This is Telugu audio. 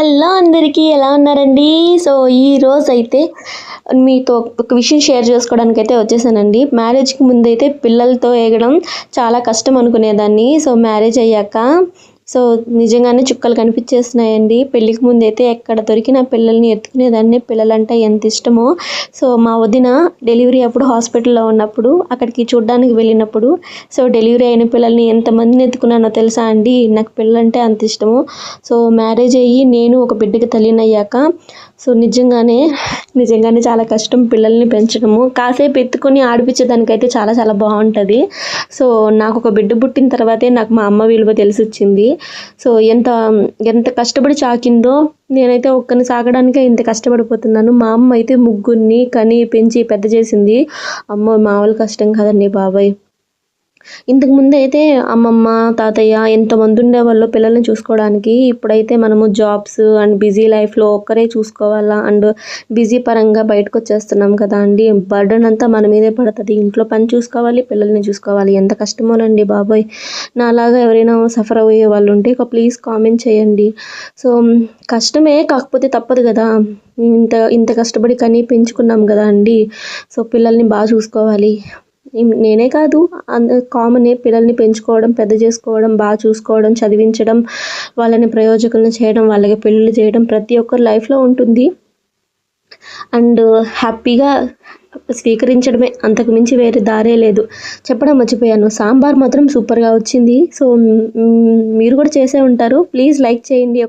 హలో అందరికీ ఎలా ఉన్నారండి? సో ఈ రోజు అయితే మీతో ఒక విషయం షేర్ చేసుకోవడానికి అయితే వచ్చేసానండి. మ్యారేజ్కి ముందైతే పిల్లలతో ఎగడం చాలా కష్టం అనుకునేదాన్ని. సో మ్యారేజ్ అయ్యాక సో నిజంగానే చుక్కలు కనిపించేస్తున్నాయండి. పెళ్ళికి ముందు అయితే ఎక్కడ దొరికిన పిల్లల్ని ఎత్తుకునేదాన్ని పిల్లలంటే ఎంత ఇష్టమో. సో మా వదిన డెలివరీ అప్పుడు హాస్పిటల్లో ఉన్నప్పుడు అక్కడికి చూడడానికి వెళ్ళినప్పుడు సో డెలివరీ అయిన పిల్లల్ని ఎంతమందిని ఎత్తుకున్నానో తెలుసా అండి? నాకు పిల్లలంటే అంత ఇష్టము. సో మ్యారేజ్ అయ్యి నేను ఒక బిడ్డకి తల్లినయ్యాక సో నిజంగానే నిజంగానే చాలా కష్టం పిల్లల్ని పెంచడము. కాసేపు ఎత్తుకొని ఆడిపించేదానికైతే చాలా చాలా బాగుంటుంది. సో నాకు ఒక బిడ్డ పుట్టిన తర్వాతే నాకు మా అమ్మ విలువ తెలిసి వచ్చింది సో ఎంత ఎంత కష్టపడి చాకిందో నేనైతే ఒక్కరిని సాగడానికే ఇంత కష్టపడిపోతున్నాను. మా అమ్మ అయితే ముగ్గురిని కని పెంచి పెద్ద చేసింది. అమ్మ మామూలు కష్టం కదండి బాబాయ్. ఇంతకు ముందు అయితే అమ్మమ్మ తాతయ్య ఎంతమంది ఉండేవాళ్ళు పిల్లల్ని చూసుకోవడానికి ఇప్పుడైతే మనము జాబ్స్ అండ్ బిజీ లైఫ్లో ఒక్కరే చూసుకోవాలా? అండ్ బిజీ పరంగా బయటకు వచ్చేస్తున్నాం కదా అండి. బర్డన్ అంతా మన మీదే పడుతుంది. ఇంట్లో పని చూసుకోవాలి పిల్లల్ని చూసుకోవాలి. ఎంత కష్టమోనండి బాబాయ్. నాలాగా ఎవరైనా సఫర్ అయ్యే వాళ్ళు ఉంటే ఒక ప్లీజ్ కామెంట్ చేయండి. సో కష్టమే కాకపోతే తప్పదు కదా. ఇంత ఇంత కష్టపడి కనీ పెంచుకున్నాం కదా అండి. సో పిల్లల్ని బాగా చూసుకోవాలి. నేనే కాదు అంద కామనే పిల్లల్ని పెంచుకోవడం పెద్ద చేసుకోవడం బాగా చూసుకోవడం చదివించడం వాళ్ళని ప్రయోజకులను చేయడం వాళ్ళకి పెళ్ళిళ్ళు చేయడం ప్రతి ఒక్కరి లైఫ్లో ఉంటుంది. అండ్ హ్యాపీగా స్వీకరించడమే అంతకు మించి వేరే దారే లేదు. చెప్పడం మర్చిపోయాను. సాంబార్ మాత్రం సూపర్గా వచ్చింది. సో మీరు కూడా చేసే ఉంటారు. ప్లీజ్ లైక్ చేయండి.